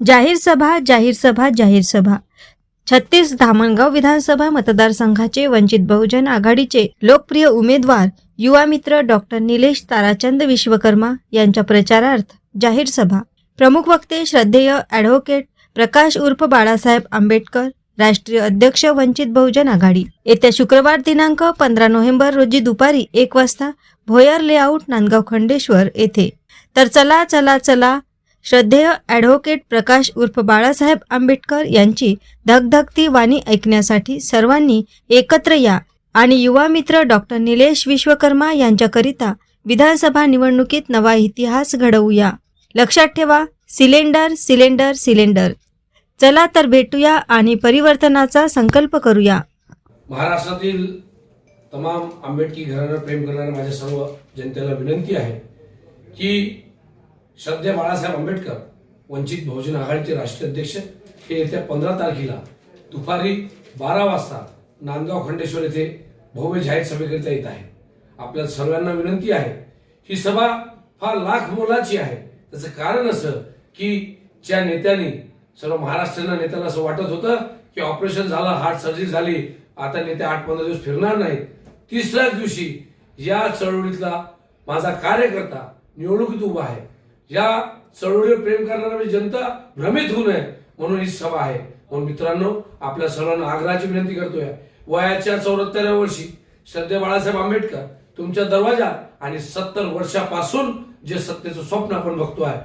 जाहीर सभा जाहीर सभा जाहीर सभा. छत्तीस धामणगाव विधानसभा मतदारसंघाचे वंचित बहुजन आघाडीचे लोकप्रिय उमेदवार युवा मित्र डॉक्टर निलेश ताराचंद विश्वकर्मा यांच्या प्रचारार्थ जाहीर सभा. प्रमुख वक्ते श्रद्धेय ॲडव्होकेट प्रकाश उर्फ बाळासाहेब आंबेडकर राष्ट्रीय अध्यक्ष वंचित बहुजन आघाडी. येत्या शुक्रवार दिनांक पंधरा नोव्हेंबर रोजी दुपारी एक वाजता भोयर लेआउट नांदगाव खंडेश्वर येथे. तर चला चला चला श्रद्धेय ॲडव्होकेट प्रकाश उर्फ बाळासाहेब आंबेडकर यांची धगधगती वाणी ऐकण्यासाठी सर्वांनी एकत्र या. आणि युवा मित्र डॉक्टर निलेश विश्वकर्मा यांच्याकरिता विधानसभा निवडणुकीत नवा इतिहास घडवूया. लक्षात ठेवा सिलेंडर सिलेंडर सिलेंडर. चला तर भेटूया आणि परिवर्तनाचा संकल्प करूया. महाराष्ट्रातील तमाम आंबेडकी घराणं प्रेम करणाऱ्या माझ्या सर्व जनतेला विनंती आहे की श्रद्धे बाळासाहेब आंबेडकर वंचित बहुजन आघाडीचे राष्ट्रीय अध्यक्ष हे येत्या पंधरा तारखेला दुपारी बारा वाजता नांदगाव खंडेश्वर येथे भव्य जाहीर सभेकरिता येत आहे आपल्या सर्वांना विनंती आहे ही सभा फार लाख मोलाची आहे. त्याचं कारण असं की ज्या नेत्यांनी सर्व महाराष्ट्राच्या नेत्यांना असं वाटत होतं की ऑपरेशन झालं हार्ट सर्जरी झाली आता नेते आठ पंधरा दिवस फिरणार नाहीत. तिसऱ्याच दिवशी या चळवळीतला माझा कार्यकर्ता निवडणुकीत उभा आहे. या चळवळीवर प्रेम करणारा म्हणजे जनता भ्रमित होऊ नये म्हणून ही सभा आहे. म्हणून मित्रांनो आपल्या सर्वांना आग्रहाची विनंती करतोय. वयाच्या चौऱ्याहत्तराव्या वर्षी श्रद्धे बाळासाहेब आंबेडकर तुमच्या दरवाजा आणि सत्तर वर्षापासून जे सत्तेचं स्वप्न आपण बघतो आहे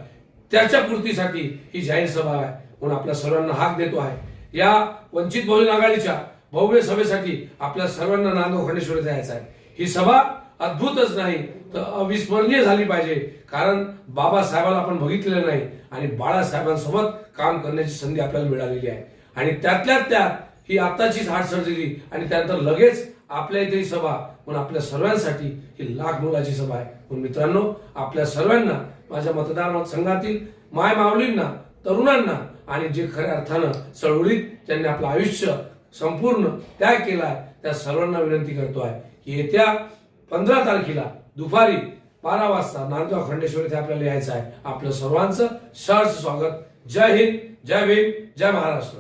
त्याच्या पूर्तीसाठी ही जाहीर सभा आहे. म्हणून आपल्या सर्वांना हाक देतो आहे. या वंचित बहुजन आघाडीच्या भव्य सभेसाठी आपल्या सर्वांना नांदो खंडेश्वर जायचं आहे. ही सभा अद्भुतच नाही. तर अविस्मरणीय झाली पाहिजे. कारण बाबासाहेबाला आपण बघितलेलं नाही आणि बाळासाहेबांसोबत काम करण्याची संधी आपल्याला मिळालेली आहे. आणि त्यातल्या त्यात ही आत्ताचीच हार्ट सर्जरी आणि त्यानंतर लगेच आपल्या इथे ही सभा म्हणून आपल्या सर्वांसाठी ही लाख मुलाची सभा आहे. म्हणून मित्रांनो आपल्या सर्वांना माझ्या मतदार संघातील माय माऊलींना तरुणांना आणि जे खऱ्या अर्थानं चळवळीत ज्यांनी आपलं आयुष्य संपूर्ण त्याग केलाय त्या सर्वांना विनंती करतो आहे की येत्या पंधरा तारखेला दुपारी बारा वाजता नांदगाव खंडेश्वर इथे आपल्याला यायचं आहे. आपलं सर्वांचं सहर्ष स्वागत. जय हिंद जय भीम जय महाराष्ट्र.